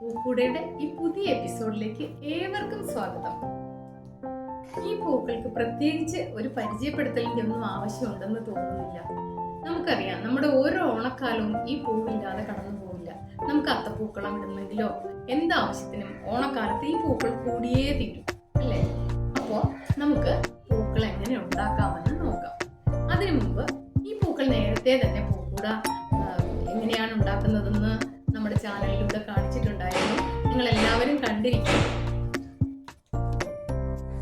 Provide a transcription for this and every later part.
പൂക്കൂടയുടെ ഈ പുതിയ എപ്പിസോഡിലേക്ക് ഏവർക്കും സ്വാഗതം. ഈ പൂക്കൾക്ക് പ്രത്യേകിച്ച് ഒരു പരിചയപ്പെടുത്തലിന്റെ ഒന്നും ആവശ്യമുണ്ടെന്ന് തോന്നുന്നില്ല. നമുക്കറിയാം നമ്മുടെ ഓരോ ഓണക്കാലവും ഈ പൂവില്ലാതെ കടന്നു പോകില്ല നമുക്ക് അത്തപ്പൂക്കളം ഇടുന്നെങ്കിലോ എന്താവശ്യത്തിനും ഓണക്കാലത്ത് ഈ പൂക്കൾ കൂടിയേ തീരും അല്ലേ? അപ്പോൾ നമുക്ക് പൂക്കൾ എങ്ങനെ ഉണ്ടാക്കാമെന്ന് നോക്കാം. അതിനു മുമ്പ് ഈ പൂക്കൾ നേരത്തെ തന്നെ പൂക്കൂട എങ്ങനെയാണ് ഉണ്ടാക്കുന്നതെന്ന് കണ്ടിരിക്കും.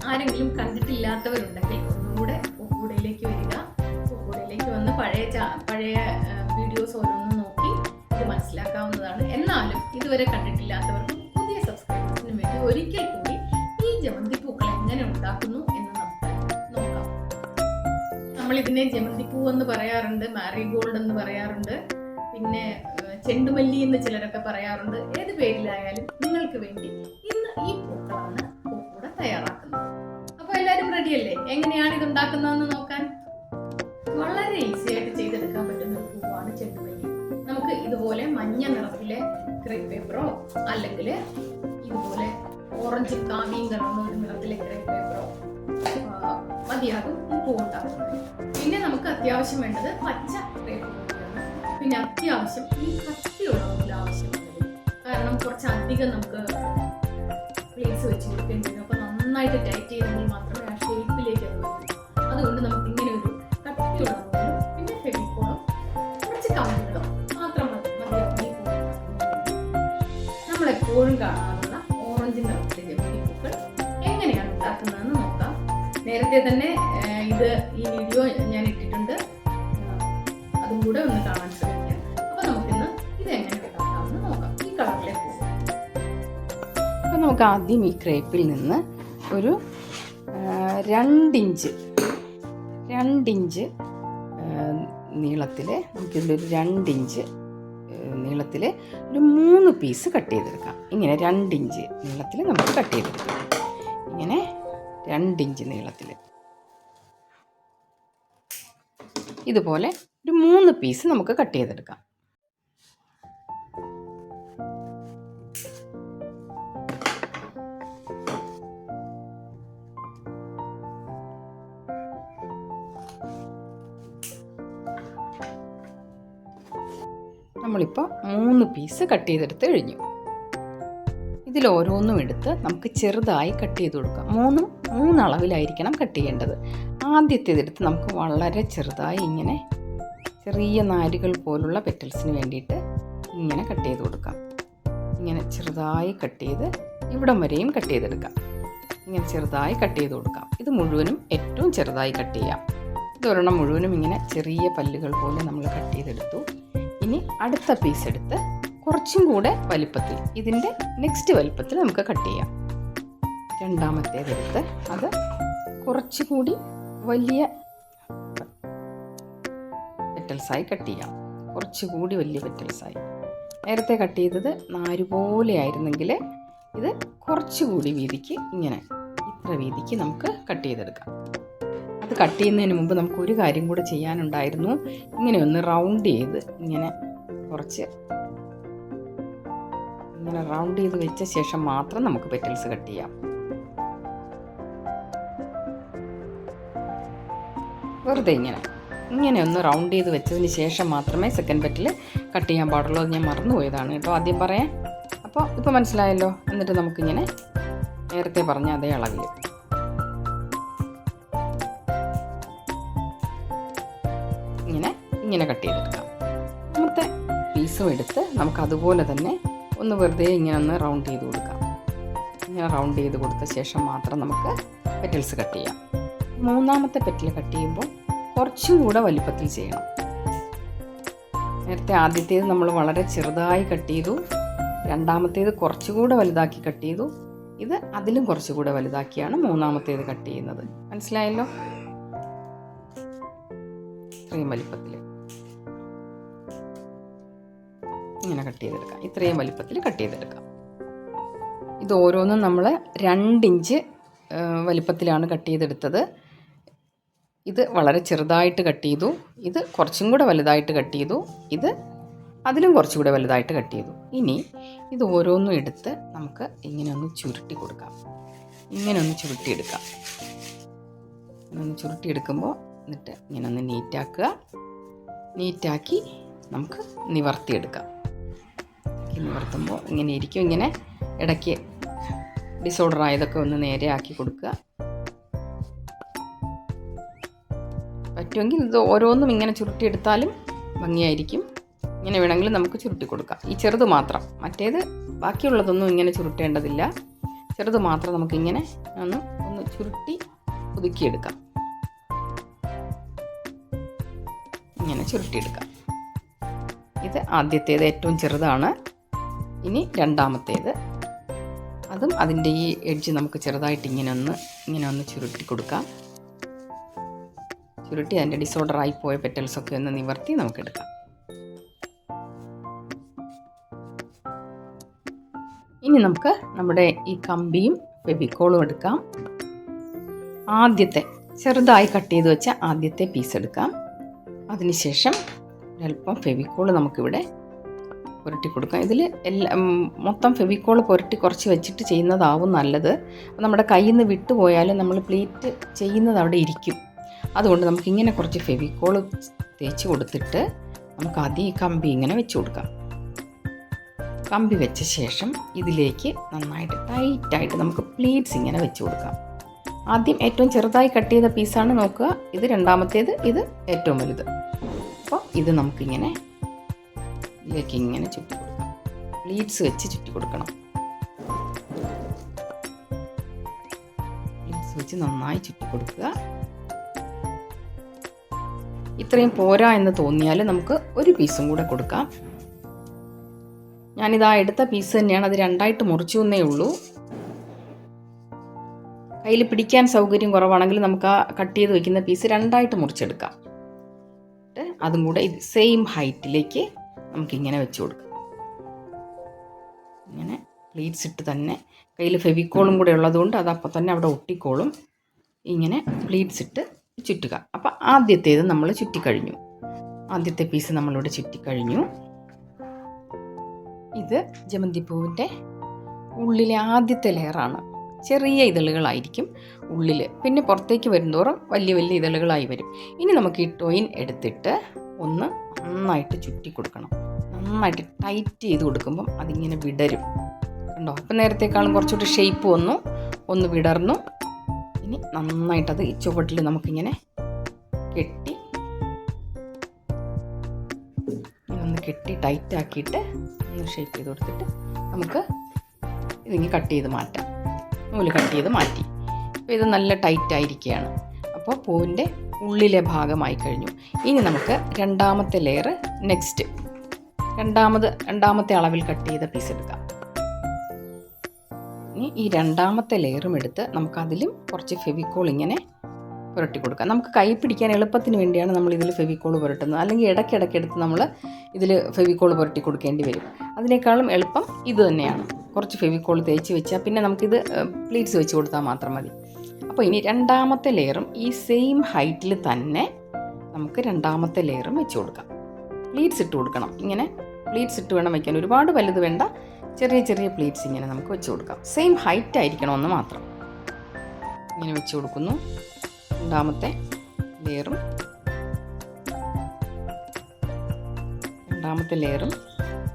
ആരെങ്കിലും കണ്ടിട്ടില്ലാത്തവരുണ്ടെങ്കിൽ ഒന്നുകൂടെ പൂക്കൂടയിലേക്ക് വരിക. പൂക്കൂടയിലേക്ക് വന്ന് പഴയ പഴയ വീഡിയോസ് ഓരോന്നും നോക്കി ഇത് മനസ്സിലാക്കാവുന്നതാണ്. എന്നാലും ഇതുവരെ കണ്ടിട്ടില്ലാത്തവർക്കും പുതിയ സബ്സ്ക്രൈബേഴ്സിന് വേണ്ടി ഒരിക്കൽ കൂടി ഈ ജമന്തി പൂക്കൾ എങ്ങനെ ഉണ്ടാക്കുന്നു എന്ന് നമുക്ക് നോക്കാം. നമ്മൾ ഇതിനെ ജമന്തി പൂ എന്ന് പറയാറുണ്ട് മാരിഗോൾഡ് എന്ന് പറയാറുണ്ട് പിന്നെ ചെണ്ടുമല്ലി എന്ന് ചിലരൊക്കെ പറയാറുണ്ട്. ഏത് പേരിലായാലും നിങ്ങൾക്ക് വേണ്ടി ഇന്ന് ഈ പൂക്കളാണ് പൂക്കൂടെ തയ്യാറാക്കുന്നത്. അപ്പൊ എല്ലാരും റെഡിയല്ലേ എങ്ങനെയാണ് ഇത് ഉണ്ടാക്കുന്നതെന്ന് നോക്കാൻ? വളരെ ഈസി ആയിട്ട് ചെയ്തെടുക്കാൻ പറ്റുന്ന പൂവാണ് ചെണ്ടുമല്ലി. നമുക്ക് ഇതുപോലെ മഞ്ഞ നിറത്തിലെ ക്രേപ്പ് പേപ്പറോ അല്ലെങ്കിൽ ഇതുപോലെ ഓറഞ്ച് കാവിയും കലർന്ന ഒരു നിറത്തിലെ ക്രേപ്പ് പേപ്പറോ മതിയാകും പൂ ഉണ്ടാക്കുന്നത്. പിന്നെ നമുക്ക് അത്യാവശ്യം വേണ്ടത് പച്ച പേപ്പറാണ് പിന്നെ അത്യാവശ്യം ഈ കാരണം കുറച്ച് അധികം നമുക്ക് പ്ലേസ് വെച്ച് കൊടുക്കേണ്ടി വരും അപ്പോൾ നന്നായിട്ട് ടൈറ്റ് ചെയ്തെങ്കിൽ മാത്രമേ ആ ഷേപ്പിലേക്ക് അത് വരും അതുകൊണ്ട് നമുക്ക് ഇങ്ങനെ ഒരു കട്ടിയുള്ള നൂലും പിന്നെ ഫെവിക്കോളും കുറച്ച് കമ്പികളും മാത്രം മതി. എപ്പോഴും കാണാറുള്ള ഓറഞ്ച് നിറത്തിലെ ജമീനി പൂക്കൾ എങ്ങനെയാണ് ഉണ്ടാക്കുന്നതെന്ന് നോക്കാം. നേരത്തെ തന്നെ ഇത് നമുക്ക് ആദ്യം ഈ ക്രേപ്പിൽ നിന്ന് ഒരു രണ്ടിഞ്ച് രണ്ടിഞ്ച് നീളത്തിൽ ഒരു രണ്ടിഞ്ച് നീളത്തിൽ ഒരു മൂന്ന് പീസ് കട്ട് ചെയ്തെടുക്കാം. ഇങ്ങനെ രണ്ടിഞ്ച് നീളത്തിൽ നമുക്ക് കട്ട് ചെയ്തെടുക്കാം. ഇങ്ങനെ രണ്ടിഞ്ച് നീളത്തിൽ ഇതുപോലെ ഒരു മൂന്ന് പീസ് നമുക്ക് കട്ട് ചെയ്തെടുക്കാം. നമ്മളിപ്പോൾ മൂന്ന് പീസ് കട്ട് ചെയ്തെടുത്ത് കഴിഞ്ഞു ഇതിൽ ഓരോന്നും എടുത്ത് നമുക്ക് ചെറുതായി കട്ട് ചെയ്ത് കൊടുക്കാം. മൂന്നും മൂന്നളവിലായിരിക്കണം കട്ട് ചെയ്യേണ്ടത്. ആദ്യത്തേതെടുത്ത് നമുക്ക് വളരെ ചെറുതായി ഇങ്ങനെ ചെറിയ നാരുകൾ പോലുള്ള പെറ്റൽസിന് വേണ്ടിയിട്ട് ഇങ്ങനെ കട്ട് ചെയ്ത് കൊടുക്കാം. ഇങ്ങനെ ചെറുതായി കട്ട് ചെയ്ത് ഇവിടം വരെയും കട്ട് ചെയ്തെടുക്കാം. ഇങ്ങനെ ചെറുതായി കട്ട് ചെയ്ത് കൊടുക്കാം. ഇത് മുഴുവനും ഏറ്റവും ചെറുതായി കട്ട് ചെയ്യാം. ഇതൊരെണ്ണം മുഴുവനും ഇങ്ങനെ ചെറിയ പല്ലുകൾ പോലെ നമ്മൾ കട്ട് ചെയ്തെടുത്തു. ഇനി അടുത്ത പീസ് എടുത്ത് കുറച്ചും കൂടെ വലിപ്പത്തിൽ ഇതിന്റെ നെക്സ്റ്റ് വലിപ്പത്തിൽ നമുക്ക് കട്ട് ചെയ്യാം. രണ്ടാമത്തേതെടുത്ത് അത് കുറച്ചുകൂടി വലിയ പെറ്റൽസായി കട്ട് ചെയ്യാം. കുറച്ചുകൂടി വലിയ പെറ്റൽസായി നേരത്തെ കട്ട് ചെയ്തത് നാരുപോലെ ആയിരുന്നെങ്കിൽ ഇത് കുറച്ചുകൂടി വീതിക്ക് ഇങ്ങനെ ഇത്ര വീതിക്ക് നമുക്ക് കട്ട് ചെയ്തെടുക്കാം. അത് കട്ട് ചെയ്യുന്നതിന് മുമ്പ് നമുക്ക് ഒരു കാര്യം കൂടെ ചെയ്യാനുണ്ടായിരുന്നു. ഇങ്ങനെ ഒന്ന് റൗണ്ട് ചെയ്ത് ഇങ്ങനെ കുറച്ച് ഇങ്ങനെ റൗണ്ട് ചെയ്ത് വെച്ച ശേഷം മാത്രം നമുക്ക് പെറ്റൽസ് കട്ട് ചെയ്യാം. വെറുതെ ഇങ്ങനെ. ഇങ്ങനെ ഒന്ന് റൗണ്ട് ചെയ്ത് വെച്ചതിന് ശേഷം മാത്രമേ സെക്കൻഡ് പെറ്റൽ കട്ട് ചെയ്യാൻ പാടുള്ളൂ. അത് ഞാൻ മറന്നുപോയതാണ് കേട്ടോ ആദ്യം പറയാം അപ്പോൾ ഇപ്പോൾ മനസ്സിലായല്ലോ. എന്നിട്ട് നമുക്കിങ്ങനെ നേരത്തെ പറഞ്ഞ അതേ അളവിൽ ഇങ്ങനെ കട്ട് ചെയ്തെടുക്കാം. രണ്ടാമത്തെ പീസും എടുത്ത് നമുക്ക് അതുപോലെ തന്നെ ഒന്ന് വെറുതെ ഇങ്ങനെ ഒന്ന് റൗണ്ട് ചെയ്ത് കൊടുക്കാം. ഇങ്ങനെ റൗണ്ട് ചെയ്ത് കൊടുത്ത ശേഷം മാത്രം നമുക്ക് പെറ്റൽസ് കട്ട് ചെയ്യാം. മൂന്നാമത്തെ പെറ്റൽ കട്ട് ചെയ്യുമ്പോൾ കുറച്ചും കൂടെ വലിപ്പത്തിൽ ചെയ്യണം. നേരത്തെ ആദ്യത്തേത് നമ്മൾ വളരെ ചെറുതായി കട്ട് ചെയ്തു. രണ്ടാമത്തേത് കുറച്ചുകൂടെ വലുതാക്കി കട്ട് ചെയ്തു. ഇത് അതിലും കുറച്ചുകൂടെ വലുതാക്കിയാണ് മൂന്നാമത്തേത് കട്ട് ചെയ്യുന്നത്. മനസ്സിലായല്ലോ? ഇത്രയും വലിപ്പത്തിൽ ഇങ്ങനെ കട്ട് ചെയ്തെടുക്കാം. ഇത്രയും വലിപ്പത്തിൽ കട്ട് ചെയ്തെടുക്കാം. ഇത് ഓരോന്നും നമ്മൾ രണ്ടിഞ്ച് വലിപ്പത്തിലാണ് കട്ട് ചെയ്തെടുത്തത്. ഇത് വളരെ ചെറുതായിട്ട് കട്ട് ചെയ്തു. ഇത് കുറച്ചും കൂടെ വലുതായിട്ട് കട്ട് ചെയ്തു. ഇത് അതിലും കുറച്ചുകൂടെ വലുതായിട്ട് കട്ട് ചെയ്തു. ഇനി ഇത് ഓരോന്നും എടുത്ത് നമുക്ക് ഇങ്ങനെ ഒന്ന് ചുരുട്ടി കൊടുക്കാം. ഇങ്ങനെ ഒന്ന് ചുരുട്ടിയെടുക്കാം. ഒന്ന് ചുരുട്ടിയെടുക്കുമ്പോൾ എന്നിട്ട് ഇങ്ങനെ ഒന്ന് നീറ്റാക്കുക നീറ്റാക്കി നമുക്ക് നിവർത്തിയെടുക്കാം. ഈ നിവർത്തുമ്പോൾ ഇങ്ങനെ ഇരിക്കും ഇങ്ങനെ ഇടയ്ക്ക് ഡിസോർഡർ ആയതൊക്കെ ഒന്ന് നേരെ ആക്കി കൊടുക്കുക. പറ്റുമെങ്കിൽ ഇത് ഓരോന്നും ഇങ്ങനെ ചുരുട്ടിയെടുത്താലും ഭംഗിയായിരിക്കും. ഇങ്ങനെ വേണമെങ്കിൽ നമുക്ക് ചുരുട്ടി കൊടുക്കാം. ഈ ചെറുത് മാത്രം. മറ്റേത് ബാക്കിയുള്ളതൊന്നും ഇങ്ങനെ ചുരുട്ടേണ്ടതില്ല. ചെറുത് മാത്രം നമുക്കിങ്ങനെ ഒന്ന് ഒന്ന് ചുരുട്ടി ഒതുക്കിയെടുക്കാം. ഇങ്ങനെ ചുരുട്ടിയെടുക്കാം. ഇത് ആദ്യത്തേത് ഏറ്റവും ചെറുതാണ്. ഇനി രണ്ടാമത്തേത്. അതും അതിന്റെ ഈ എഡ്ജ് നമുക്ക് ചെറുതായിട്ട് ഇങ്ങനെ ഒന്ന് ഇങ്ങനെ ഒന്ന് ചുരുട്ടി കൊടുക്കാം. ചുരുട്ടി അതിന്റെ ഡിസോർഡർ പോയ പെറ്റൽസ് ഒക്കെ ഒന്ന് നിവർത്തി നമുക്ക് എടുക്കാം. ഇനി നമുക്ക് നമ്മുടെ ഈ കമ്പിയും ഫെബിക്കോളും എടുക്കാം. ആദ്യത്തെ ചെറുതായി കട്ട് ചെയ്ത് വെച്ച ആദ്യത്തെ പീസ് എടുക്കാം. അതിനുശേഷം ഒരല്പം ഫെവിക്കോൾ നമുക്കിവിടെ പുരട്ടി കൊടുക്കാം. ഇതിൽ എല്ലാ മൊത്തം ഫെവിക്കോൾ പുരട്ടി കുറച്ച് വെച്ചിട്ട് ചെയ്യുന്നതാവും നല്ലത്. നമ്മുടെ കയ്യിൽ നിന്ന് വിട്ടുപോയാലും നമ്മൾ പ്ലേറ്റ് ചെയ്യുന്നത് അവിടെ ഇരിക്കും. അതുകൊണ്ട് നമുക്ക് ഇങ്ങനെ കുറച്ച് ഫെവിക്കോൾ തേച്ച് കൊടുത്തിട്ട് നമുക്ക് ആദ്യം ഈ കമ്പി ഇങ്ങനെ വെച്ച് കൊടുക്കാം. കമ്പി വെച്ച ശേഷം ഇതിലേക്ക് നന്നായിട്ട് ടൈറ്റായിട്ട് നമുക്ക് പ്ലീറ്റ്സ് ഇങ്ങനെ വെച്ച് കൊടുക്കാം. ആദ്യം ഏറ്റവും ചെറുതായി കട്ട് ചെയ്ത പീസാണ് നോക്കുക. ഇത് രണ്ടാമത്തേത് ഇത് ഏറ്റവും വലുത്. അപ്പോൾ ഇത് നമുക്കിങ്ങനെ ഇതിലേക്ക് ഇങ്ങനെ ചുറ്റി കൊടുക്കാം പ്ലീറ്റ്സ് വെച്ച് ചുറ്റി കൊടുക്കണം. പ്ലീറ്റ്സ് വെച്ച് നന്നായി ചുറ്റി കൊടുക്കുക. ഇത്രയും പോരാ എന്ന് തോന്നിയാൽ നമുക്ക് ഒരു പീസും കൂടെ കൊടുക്കാം. ഞാനിതാ എടുത്ത പീസ് തന്നെയാണ്. അത് രണ്ടായിട്ട് മുറിച്ചു എന്നേ ഉള്ളൂ. കയ്യിൽ പിടിക്കാൻ സൗകര്യം കുറവാണെങ്കിൽ നമുക്ക് ആ കട്ട് ചെയ്ത് വെക്കുന്ന പീസ് രണ്ടായിട്ട് മുറിച്ചെടുക്കാം. അതും കൂടെ സെയിം ഹൈറ്റിലേക്ക് നമുക്കിങ്ങനെ വെച്ച് കൊടുക്കാം. ഇങ്ങനെ പ്ലീറ്റ്സ് ഇട്ട് തന്നെ കയ്യിൽ ഫെവിക്കോളും കൂടെ ഉള്ളതുകൊണ്ട് അത് അപ്പോൾ തന്നെ അവിടെ ഒട്ടിക്കോളും. ഇങ്ങനെ പ്ലീറ്റ്സ് ഇട്ട് ചുറ്റുക. അപ്പം ആദ്യത്തേത് നമ്മൾ ചുറ്റിക്കഴിഞ്ഞു. ആദ്യത്തെ പീസ് നമ്മളിവിടെ ചുറ്റിക്കഴിഞ്ഞു. ഇത് ജമന്തിപ്പൂവിന്റെ ഉള്ളിലെ ആദ്യത്തെ ലെയറാണ് ചെറിയ ഇതളുകളായിരിക്കും ഉള്ളിൽ പിന്നെ പുറത്തേക്ക് വരുന്തോറും വലിയ വലിയ ഇതളുകളായി വരും. ഇനി നമുക്ക് ഈ ടോയിൻ എടുത്തിട്ട് ഒന്ന് നന്നായിട്ട് ചുറ്റി കൊടുക്കണം. നന്നായിട്ട് ടൈറ്റ് ചെയ്ത് കൊടുക്കുമ്പം അതിങ്ങനെ വിടരും. കണ്ടോ? അപ്പം നേരത്തേക്കാളും കുറച്ചുകൂടി ഷേപ്പ് വന്നു. ഒന്ന് വിടർന്നു. ഇനി നന്നായിട്ടത് ഈ ചുവട്ടിൽ നമുക്കിങ്ങനെ കെട്ടി ഒന്ന് കെട്ടി ടൈറ്റ് ആക്കിയിട്ട് ഒന്ന് ഷേപ്പ് ചെയ്ത് കൊടുത്തിട്ട് നമുക്ക് ഇതിങ്ങനെ കട്ട് ചെയ്ത് മാറ്റാം. നൂൽ കട്ട് ചെയ്ത് മാറ്റി. അപ്പോൾ ഇത് നല്ല ടൈറ്റ് ആയിരിക്കുകയാണ്. അപ്പോൾ പൂവിന്റെ ഉള്ളിലെ ഭാഗമായി കഴിഞ്ഞു. ഇനി നമുക്ക് രണ്ടാമത്തെ ലെയർ നെക്സ്റ്റ് രണ്ടാമത് രണ്ടാമത്തെ അളവിൽ കട്ട് ചെയ്ത പീസ് എടുക്കാം. ഇനി ഈ രണ്ടാമത്തെ ലെയറും എടുത്ത് നമുക്ക് അതിലും കുറച്ച് ഫെവിക്കോൾ ഇങ്ങനെ പുരട്ടി കൊടുക്കാം. നമുക്ക് കൈ പിടിക്കാൻ എളുപ്പത്തിന് വേണ്ടിയാണ് നമ്മൾ ഇതിൽ ഫെവിക്കോൾ പുരട്ടുന്നത്. അല്ലെങ്കിൽ ഇടയ്ക്കിടയ്ക്ക് എടുത്ത് നമ്മൾ ഇതിൽ ഫെവിക്കോൾ പുരട്ടി കൊടുക്കേണ്ടി വരും. അതിനേക്കാളും എളുപ്പം ഇത് തന്നെയാണ്. കുറച്ച് ഫെവിക്കോൾ തേച്ച് വെച്ചാൽ പിന്നെ നമുക്കിത് പ്ലീറ്റ്സ് വെച്ച് കൊടുത്താൽ മാത്രം മതി. അപ്പോൾ ഇനി രണ്ടാമത്തെ ലെയറും ഈ സെയിം ഹൈറ്റിൽ തന്നെ നമുക്ക് രണ്ടാമത്തെ ലെയറും വെച്ച് കൊടുക്കാം. പ്ലീറ്റ്സ് ഇട്ട് കൊടുക്കണം. ഇങ്ങനെ പ്ലീറ്റ്സ് ഇട്ട് വേണം വയ്ക്കാൻ ഒരുപാട് വലുത് വേണ്ട. ചെറിയ ചെറിയ പ്ലീറ്റ്സ് ഇങ്ങനെ നമുക്ക് വെച്ച് കൊടുക്കാം. സെയിം ഹൈറ്റ് ആയിരിക്കണമെന്ന് മാത്രം. ഇങ്ങനെ വെച്ച് കൊടുക്കുന്നു. രണ്ടാമത്തെ ലെയറും. രണ്ടാമത്തെ ലെയറും.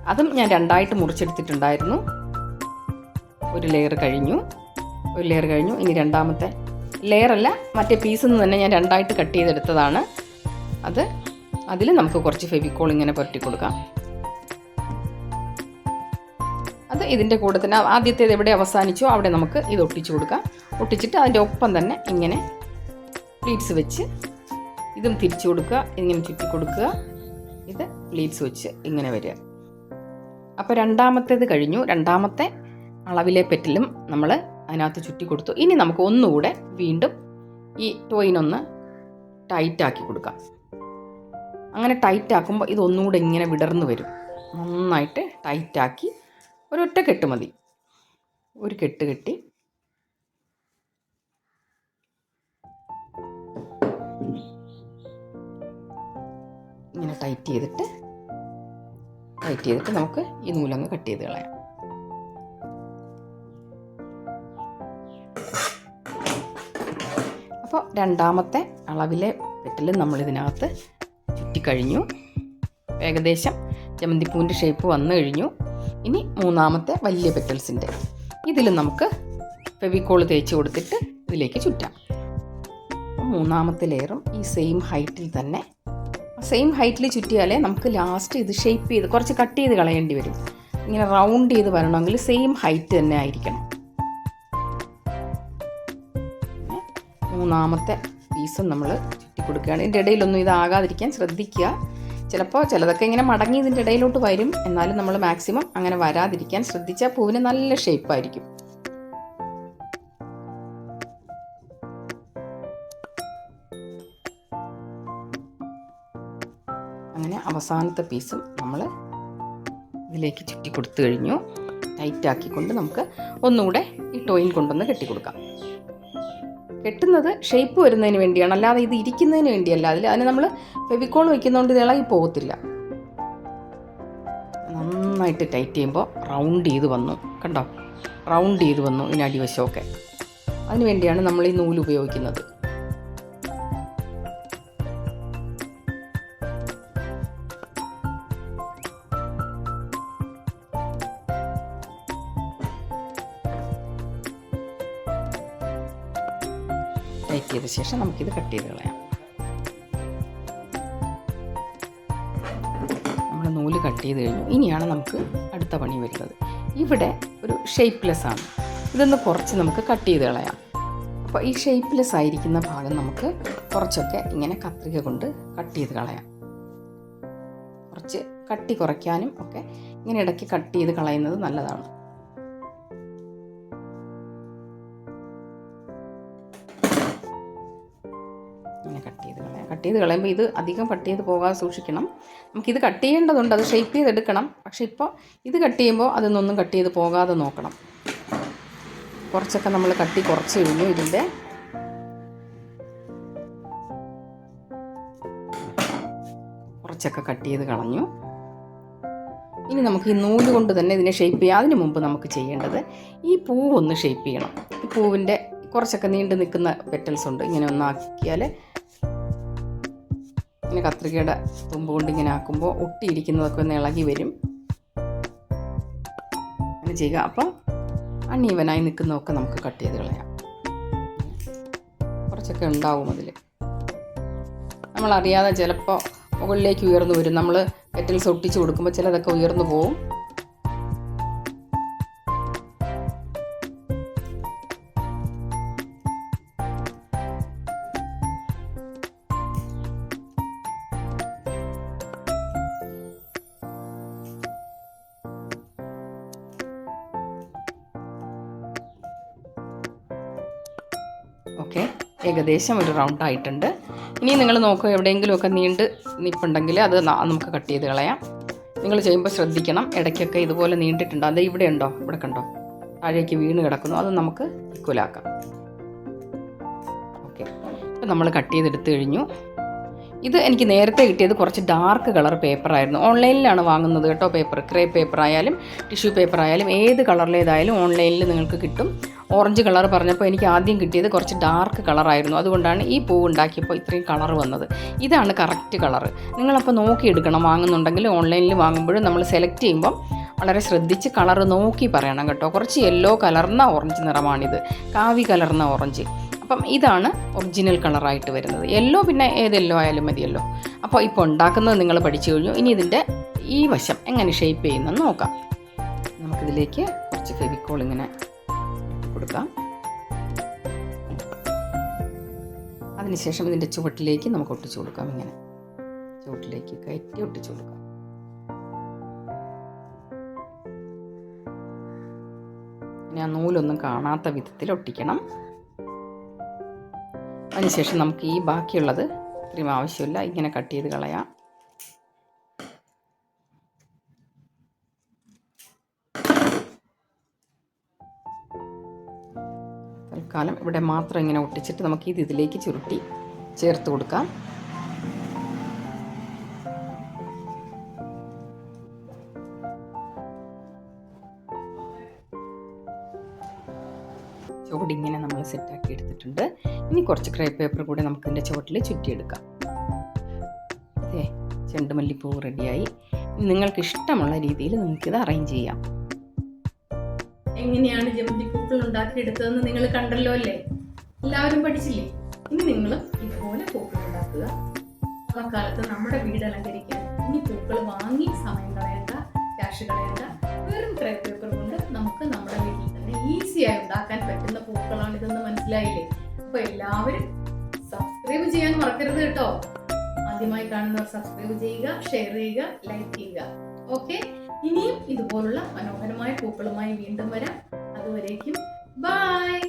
അതും ഞാൻ രണ്ടായിട്ട് മുറിച്ചെടുത്തിട്ടുണ്ടായിരുന്നു. ഒരു ലെയർ കഴിഞ്ഞു. ഒരു ലെയർ കഴിഞ്ഞു. ഇനി രണ്ടാമത്തെ ലെയർ അല്ല മറ്റേ പീസിൽ നിന്ന് തന്നെ ഞാൻ രണ്ടായിട്ട് കട്ട് ചെയ്തെടുത്തതാണ്. അത് അതിൽ നമുക്ക് കുറച്ച് ഫെവിക്കോൾ ഇങ്ങനെ പുരട്ടി കൊടുക്കാം. അത് ഇതിന്റെ കൂടെ തന്നെ ആദ്യത്തേത് എവിടെ അവസാനിച്ചോ അവിടെ നമുക്ക് ഇത് ഒട്ടിച്ചു കൊടുക്കാം. ഒട്ടിച്ചിട്ട് അതിന്റെ ഒപ്പം തന്നെ ഇങ്ങനെ പ്ലീറ്റ്സ് വെച്ച് ഇതും തിരിച്ചു കൊടുക്കുക ഇങ്ങനെ ചുറ്റി കൊടുക്കുക. ഇത് പ്ലീറ്റ്സ് വെച്ച് ഇങ്ങനെ വരിക. അപ്പോൾ രണ്ടാമത്തേത് കഴിഞ്ഞു. രണ്ടാമത്തെ അളവിലെ പെറ്റിലും നമ്മൾ അതിനകത്ത് ചുറ്റി കൊടുത്തു. ഇനി നമുക്ക് ഒന്നുകൂടെ വീണ്ടും ഈ ടോയിനൊന്ന് ടൈറ്റാക്കി കൊടുക്കാം. അങ്ങനെ ടൈറ്റ് ആക്കുമ്പോൾ ഇത് ഒന്നുകൂടെ ഇങ്ങനെ വിടർന്നു വരും. നന്നായിട്ട് ടൈറ്റാക്കി ഒരൊറ്റ കെട്ട് മതി. ഒരു കെട്ട് കെട്ടി. ഇങ്ങനെ ടൈറ്റ് ചെയ്തിട്ട് ടൈറ്റ് ചെയ്തിട്ട് നമുക്ക് ഈ നൂലങ്ങ് കട്ട് ചെയ്ത് കളയാം. രണ്ടാമത്തെ അളവിലെ പെറ്റൽ നമ്മളിതിനകത്ത് ചുറ്റിക്കഴിഞ്ഞു. ഏകദേശം ജമന്തിപ്പൂവിന്റെ ഷേപ്പ് വന്നു കഴിഞ്ഞു. ഇനി മൂന്നാമത്തെ വലിയ പെറ്റൽസിന്റെ ഇതിൽ നമുക്ക് ഫെവിക്കോൾ തേച്ച് കൊടുത്തിട്ട് ഇതിലേക്ക് ചുറ്റാം. മൂന്നാമത്തെ ലെയറും ഈ സെയിം ഹൈറ്റിൽ തന്നെ. സെയിം ഹൈറ്റിൽ ചുറ്റിയാലേ നമുക്ക് ലാസ്റ്റ് ഇത് ഷേപ്പ് ചെയ്ത് കുറച്ച് കട്ട് ചെയ്ത് കളയേണ്ടി വരും. ഇങ്ങനെ റൗണ്ട് ചെയ്ത് വരണമെങ്കിൽ സെയിം ഹൈറ്റ് തന്നെ ആയിരിക്കണം. മൂന്നാമത്തെ പീസും നമ്മൾ ചുറ്റി കൊടുക്കുകയാണ് ഇതിന്റെ ഇടയിലൊന്നും ഇതാകാതിരിക്കാൻ ശ്രദ്ധിക്കുക. ചിലപ്പോൾ ചിലതൊക്കെ ഇങ്ങനെ മടങ്ങി ഇതിന്റെ ഇടയിലോട്ട് വരും. എന്നാലും നമ്മൾ മാക്സിമം അങ്ങനെ വരാതിരിക്കാൻ ശ്രദ്ധിച്ചാൽ പൂവിന് നല്ല ഷേപ്പായിരിക്കും അങ്ങനെ അവസാനത്തെ പീസും നമ്മൾ ഇതിലേക്ക് ചുറ്റി കൊടുത്തു കഴിഞ്ഞു ടൈറ്റാക്കിക്കൊണ്ട് നമുക്ക് ഒന്നുകൂടെ ഈ ടോയിൻ കൊണ്ടൊന്ന് കെട്ടിക്കൊടുക്കാം. കെട്ടുന്നത് ഷേപ്പ് വരുന്നതിന് വേണ്ടിയാണ്. അല്ലാതെ ഇത് ഇരിക്കുന്നതിന് വേണ്ടിയല്ല. അതിൽ അതിന് നമ്മൾ ഫെവിക്കോൾ വയ്ക്കുന്നതുകൊണ്ട് ഇത് ഇളകി പോകത്തില്ല. നന്നായിട്ട് ടൈറ്റ് ചെയ്യുമ്പോൾ റൗണ്ട് ചെയ്ത് വന്നു. കണ്ടോ? റൗണ്ട് ചെയ്ത് വന്നു ഇതിന് അടിവശമൊക്കെ. അതിന് വേണ്ടിയാണ് നമ്മൾ ഈ നൂൽ ഉപയോഗിക്കുന്നത്. ടൈറ്റ് ചെയ്ത ശേഷം നമുക്കിത് കട്ട് ചെയ്ത് കളയാം. നമ്മൾ നൂൽ കട്ട് ചെയ്ത് കഴിഞ്ഞു. ഇനിയാണ് നമുക്ക് അടുത്ത പണി വരുന്നത്. ഇവിടെ ഒരു ഷേപ്പ്ലെസ് ആണ്. ഇതൊന്ന് കുറച്ച് നമുക്ക് കട്ട് ചെയ്ത് കളയാം. അപ്പോൾ ഈ ഷേപ്പ്ലെസ് ആയിരിക്കുന്ന ഭാഗം നമുക്ക് കുറച്ചൊക്കെ ഇങ്ങനെ കത്രിക കൊണ്ട് കട്ട് ചെയ്ത് കളയാം. കുറച്ച് കട്ടി കുറയ്ക്കാനും ഒക്കെ ഇങ്ങനെ ഇടയ്ക്ക് കട്ട് ചെയ്ത് കളയുന്നത് നല്ലതാണ്. കട്ട് ചെയ്ത് കളയുമ്പോൾ ഇത് അധികം കട്ട് ചെയ്ത് പോകാതെ സൂക്ഷിക്കണം. നമുക്കിത് കട്ട് ചെയ്യേണ്ടതുണ്ട് അത് ഷേപ്പ് ചെയ്തെടുക്കണം. പക്ഷേ ഇപ്പോൾ ഇത് കട്ട് ചെയ്യുമ്പോൾ അതിനൊന്നും കട്ട് ചെയ്ത് പോകാതെ നോക്കണം. കുറച്ചൊക്കെ നമ്മൾ കട്ടി കുറച്ച് കഴിഞ്ഞു ഇതിന്റെ കുറച്ചൊക്കെ കട്ട് ചെയ്ത് കളഞ്ഞു. ഇനി നമുക്ക് ഈ നൂൽ കൊണ്ട് തന്നെ ഇതിനെ ഷേപ്പ് ചെയ്യാം. അതിന് മുമ്പ് നമുക്ക് ചെയ്യേണ്ടത് ഈ പൂവ് ഒന്ന് ഷേപ്പ് ചെയ്യണം. ഈ പൂവിന്റെ കുറച്ചൊക്കെ നീണ്ടു നിൽക്കുന്ന പെറ്റൽസ് ഉണ്ട്. ഇങ്ങനെ ഒന്നാക്കിയാൽ ഇങ്ങനെ കത്രികയുടെ തുമ്പ് കൊണ്ട് ഇങ്ങനെ ആക്കുമ്പോൾ ഒട്ടിയിരിക്കുന്നതൊക്കെ ഒന്ന് ഇളകി വരും. അങ്ങനെ ചെയ്യുക. അപ്പോൾ അണ്ണീവനായി നിൽക്കുന്നതൊക്കെ നമുക്ക് കട്ട് ചെയ്ത് കളയാം. കുറച്ചൊക്കെ ഉണ്ടാവും അതിൽ. നമ്മളറിയാതെ ചിലപ്പോൾ മുകളിലേക്ക് ഉയർന്നു വരും. നമ്മൾ കെറ്റിൽ ഒട്ടിച്ച് കൊടുക്കുമ്പോൾ ചിലതൊക്കെ ഉയർന്നു പോവും. ഏകദേശം ഒരു റൗണ്ട് ആയിട്ടുണ്ട്. ഇനി നിങ്ങൾ നോക്കുക എവിടെയെങ്കിലുമൊക്കെ നീണ്ട് നിപ്പുണ്ടെങ്കിൽ അത് നമുക്ക് കട്ട് ചെയ്ത് കളയാം. നിങ്ങൾ ചെയ്യുമ്പോൾ ശ്രദ്ധിക്കണം. ഇടയ്ക്കൊക്കെ ഇതുപോലെ നീണ്ടിട്ടുണ്ട്. അത് ഇവിടെ ഉണ്ടോ? ഇവിടെ കണ്ടോ? താഴേക്ക് വീണ് കിടക്കുന്നു. അത് നമുക്ക് ഇക്വലാക്കാം ഓക്കെ നമ്മൾ കട്ട് ചെയ്തെടുത്ത് കഴിഞ്ഞു. ഇത് എനിക്ക് നേരത്തെ കിട്ടിയത് കുറച്ച് ഡാർക്ക് കളർ പേപ്പറായിരുന്നു ഓൺലൈനിലാണ് വാങ്ങുന്നത് കേട്ടോ പേപ്പർ ക്രേ പേപ്പർ ആയാലും ടിഷ്യൂ പേപ്പർ ആയാലും ഏത് കളറിലേതായാലും ഓൺലൈനിൽ നിങ്ങൾക്ക് കിട്ടും. ഓറഞ്ച് കളർ പറഞ്ഞപ്പോൾ എനിക്ക് ആദ്യം കിട്ടിയത് കുറച്ച് ഡാർക്ക് കളറായിരുന്നു അതുകൊണ്ടാണ് ഈ പൂവ് ഉണ്ടാക്കിയപ്പോൾ ഇത്രയും കളർ വന്നത്. ഇതാണ് കറക്റ്റ് കളർ നിങ്ങളപ്പോൾ നോക്കിയെടുക്കണം. വാങ്ങുന്നുണ്ടെങ്കിൽ ഓൺലൈനിൽ വാങ്ങുമ്പോഴും നമ്മൾ സെലക്ട് ചെയ്യുമ്പം വളരെ ശ്രദ്ധിച്ച് കളർ നോക്കി പറയണം കേട്ടോ. കുറച്ച് യെല്ലോ കലർന്ന ഓറഞ്ച് നിറമാണിത്. കാവി കലർന്ന ഓറഞ്ച് അപ്പം ഇതാണ് ഒറിജിനൽ കളറായിട്ട് വരുന്നത്. യെല്ലോ പിന്നെ ഏത് യെല്ലോ ആയാലും മതിയല്ലോ. അപ്പോൾ ഇപ്പോൾ ഉണ്ടാക്കുന്നത് നിങ്ങൾ പഠിച്ചു കഴിഞ്ഞു. ഇനി ഇതിന്റെ ഈ വശം എങ്ങനെ ഷേപ്പ് ചെയ്യുന്നെന്ന് നോക്കാം. നമുക്കിതിലേക്ക് കുറച്ച് ഫെവിക്കോൾ ഇങ്ങനെ കൊടുക്കാം. അതിനുശേഷം ഇതിന്റെ ചുവട്ടിലേക്ക് നമുക്ക് ഒട്ടിച്ചു കൊടുക്കാം ഇങ്ങനെ. ചുവട്ടിലേക്ക് കയറ്റി ഒട്ടിച്ചു കൊടുക്കാം. ഞാൻ നൂലൊന്നും കാണാത്ത വിധത്തിൽ ഒട്ടിക്കണം. അതിനുശേഷം നമുക്ക് ഈ ബാക്കിയുള്ളത് ഇത്രയും ആവശ്യമില്ല. ഇങ്ങനെ കട്ട് ചെയ്ത് കളയാം. തൽക്കാലം ഇവിടെ മാത്രം ഇങ്ങനെ ഒട്ടിച്ചിട്ട് നമുക്ക് ഇത് ഇതിലേക്ക് ചുരുട്ടി ചേർത്ത് കൊടുക്കാം. കുറച്ച് ക്രേ പേപ്പർ കൂടെ നമുക്ക് ഇതിന്റെ ചുവട്ടിൽ ചുറ്റിയെടുക്കാം. അതെ ചെണ്ടുമല്ലിപ്പൂ റെഡിയായി. നിങ്ങൾക്ക് ഇഷ്ടമുള്ള രീതിയിൽ നിങ്ങൾക്കിത് അറേഞ്ച് ചെയ്യാം. എങ്ങനെയാണ് ജമന്തി പൂക്കൾ ഉണ്ടാക്കിയെടുത്തതെന്ന് നിങ്ങൾ കണ്ടല്ലോ അല്ലേ? എല്ലാവരും പഠിച്ചില്ലേ? ഇനി നിങ്ങൾ ഇതുപോലെ പൂക്കൾ ഉണ്ടാക്കുക. ഓണക്കാലത്ത് നമ്മുടെ വീട് അലങ്കരിക്കാൻ ഇനി പൂക്കൾ വാങ്ങി സമയം കളയണ്ട ക്യാഷ് കളയണ്ട. വെറും ക്രേ പേപ്പർ കൊണ്ട് നമുക്ക് നമ്മുടെ വീട്ടിൽ തന്നെ ഈസിയായി ഉണ്ടാക്കാൻ പറ്റുന്ന പൂക്കളാണ് ഇതെന്ന് മനസ്സിലായില്ലേ? അപ്പൊ എല്ലാവരും സബ്സ്ക്രൈബ് ചെയ്യാൻ മറക്കരുത് കേട്ടോ. ആദ്യമായി കാണുന്നവർ സബ്സ്ക്രൈബ് ചെയ്യുക ഷെയർ ചെയ്യുക ലൈക്ക് ചെയ്യുക. ഓക്കെ ഇനിയും ഇതുപോലുള്ള മനോഹരമായ പൂക്കളുമായി വീണ്ടും വരാം. അതുവരേക്കും ബൈ